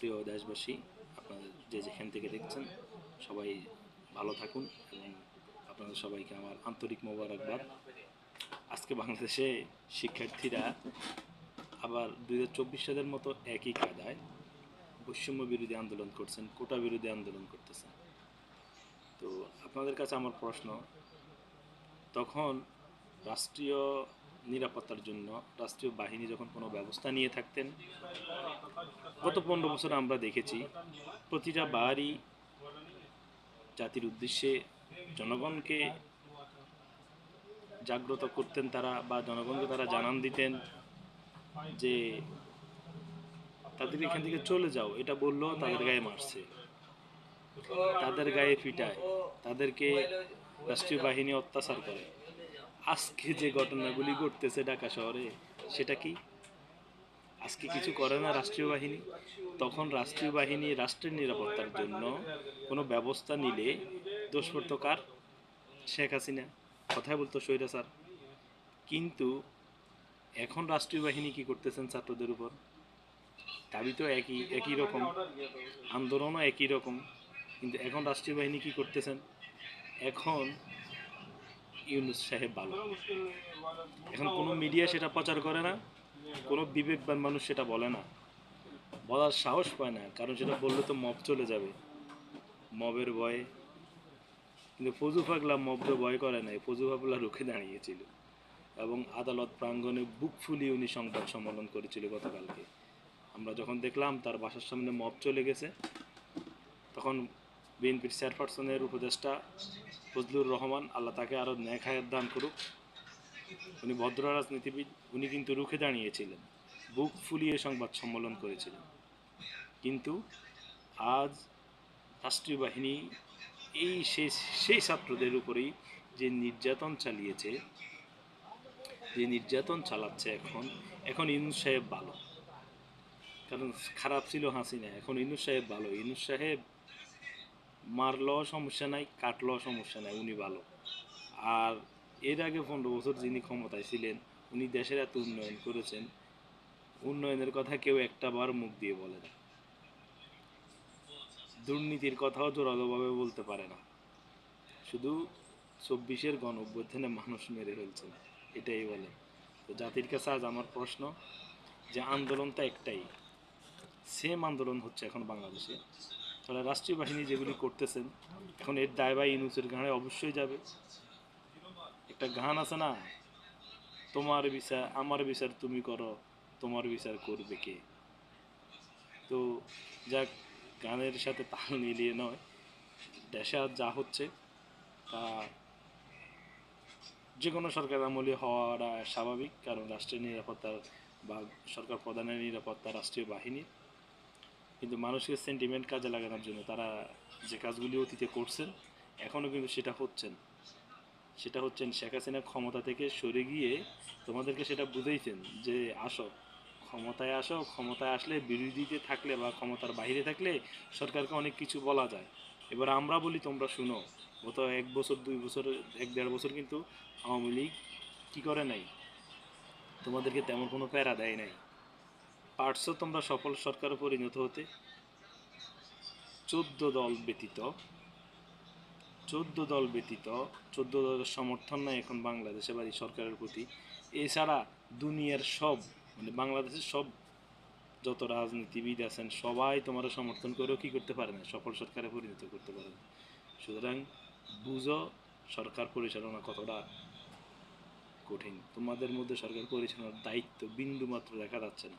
প্রিয় দেশবাসী, আপনাদের যে যেখান থেকে দেখছেন, সবাই ভালো থাকুন এবং আপনাদের সবাইকে আমার আন্তরিক মোবারকবাদ। আজকে বাংলাদেশে শিক্ষার্থীরা আবার দুই হাজার চব্বিশ সালের মতো একই কায়দায় বৈষম্য বিরোধী আন্দোলন করছেন, কোটা বিরোধী আন্দোলন করতেছেন। তো আপনাদের কাছে আমার প্রশ্ন, তখন রাষ্ট্রীয় নিরাপত্তার জন্য রাষ্ট্রীয় বাহিনী যখন কোনো ব্যবস্থা নিয়ে থাকতেন, গত পনেরো বছর আমরা দেখেছি প্রতিটা বাড়ি জাতির উদ্দেশ্যে জনগণকে জাগ্রত করতেন তারা বা জনগণকে তারা জানান দিতেন যে, তাদের এখান থেকে চলে যাও, এটা বললেও তাদের গায়ে মারছে, তাদের গায়ে ফিটায়, তাদেরকে রাষ্ট্রীয় বাহিনী অত্যাচার করে। আজকে যে ঘটনাগুলি ঘটতেছে ঢাকা শহরে, সেটা কি? আজকে কিছু করে না রাষ্ট্রীয় বাহিনী? তখন রাষ্ট্রীয় বাহিনী রাষ্ট্রের নিরাপত্তার জন্য কোনো ব্যবস্থা নিলে দোষ কার? শেখ হাসিনা। কথাই বলতো সৈরা স্যার। কিন্তু এখন রাষ্ট্রীয় বাহিনী কি করতেছেন ছাত্রদের উপর? দাবি তো একই একই রকম। আন্দোলনও একই রকম। কিন্তু এখন রাষ্ট্রীয় বাহিনী কি করতেছেন? এখন ইউনুস সাহেব ভালো। এখন কোনো মিডিয়া সেটা প্রচার করে না, কোনো বিবেকবান মানুষ সেটা বলে না। বলার সাহস পায় না, কারণ সেটা বললে তো মব চলে যাবে। মবের ভয়ে। কিন্তু ফজু পাগলা মবকে ভয় করে নাই, ফজু পাগলা রুখে দাঁড়িয়েছিল। এবং আদালত প্রাঙ্গণে বুক ফুলিয়ে উনি সংবাদ সম্মেলন করেছিল গতকালকে। আমরা যখন দেখলাম তার বাসার সামনে মব চলে গেছে, তখন বিএনপির চেয়ারপারসনের উপদেষ্টা ফজলুর রহমান আল্লাহ তাকে আরও ন্যাক দান করুক। উনি ভদ্র রাজনীতিবিদ, উনি কিন্তু রুখে দাঁড়িয়েছিলেন, বুক ফুলিয়ে সংবাদ সম্মেলন করেছিলেন। কিন্তু আজ রাষ্ট্রীয় বাহিনী এই সেই সেই ছাত্রদের উপরেই যে নির্যাতন চালিয়েছে, যে নির্যাতন চালাচ্ছে এখন এখন ইনুস সাহেব ভালো। কারণ খারাপ ছিল হাসিনা, এখন ইনুস সাহেব ভালো। ইনুস সাহেব মারলেও সমস্যা নাই, কাটলেও সমস্যা নাই, উনি ভালো। আর এর আগে পনেরো বছর যিনি ক্ষমতায় ছিলেন, উনি দেশের এত উন্নয়ন করেছেন, উন্নয়নের কথা কেউ একটা বার মুখ দিয়ে বলে না। দুর্নীতির কথাও জোরালোভাবে বলতে পারে না। শুধু চব্বিশের গণ অভ্যুত্থানে মানুষ মেরে ফেলছে, এটাই বলে। তো জাতির কাছে আজ আমার প্রশ্ন, যে আন্দোলনটা একটাই সেম আন্দোলন হচ্ছে এখন বাংলাদেশে। তাহলে রাষ্ট্রীয় বাহিনী যেগুলি করতেছেন, এখন এর দায়বা ইনুসের ঘাড়ে অবশ্যই যাবে। একটা গান আছে না? তোমার বিচার, আমার বিচার তুমি করো, তোমার বিচার করবে কে? তো যাক গানের সাথে তাল মিলিয়ে নয়। দেশে আজ যা হচ্ছে, তা যে কোনো সরকার আমলে হওয়াটা স্বাভাবিক, কারণ রাষ্ট্রের নিরাপত্তা বা সরকার প্রধানের নিরাপত্তা রাষ্ট্রীয় বাহিনী কিন্তু মানুষকে সেন্টিমেন্ট কাজে লাগানোর জন্য তারা যে কাজগুলি অতীতে করছেন এখনও কিন্তু সেটা হচ্ছেন। সেটা হচ্ছেন শেখ হাসিনা ক্ষমতা থেকে সরে গিয়ে তোমাদেরকে সেটা বুঝেইছেন যে আসো, ক্ষমতায় আসো, ক্ষমতায় আসলে বিরোধীতে থাকলে বা ক্ষমতার বাইরে থাকলে সরকারকে অনেক কিছু বলা যায়। এবার আমরা বলি, তোমরা শুনো, গত এক বছর, দুই বছর, এক দেড় বছর কিন্তু আওয়ামী লীগ কী করে নাই? তোমাদেরকে তেমন কোনো প্যারা দেয় নাই। পারছ তোমরা সফল সরকারে পরিণত হতে চোদ্দ দল ব্যতীত, চোদ্দ দল ব্যতীত, চোদ্দ দলের সমর্থন নাই এখন বাংলাদেশে বাড়ি সরকারের প্রতি। এছাড়া দুনিয়ার সব মানে বাংলাদেশের সব যত রাজনীতিবিদ আছেন, সবাই তোমার সমর্থন করেও কি করতে পারে না? সফল সরকারে পরিণত করতে পারে না। সুতরাং বুঝো, সরকার পরিচালনা কতটা কঠিন। তোমাদের মধ্যে সরকার পরিচালনার দায়িত্ব বিন্দু মাত্র দেখা যাচ্ছে না।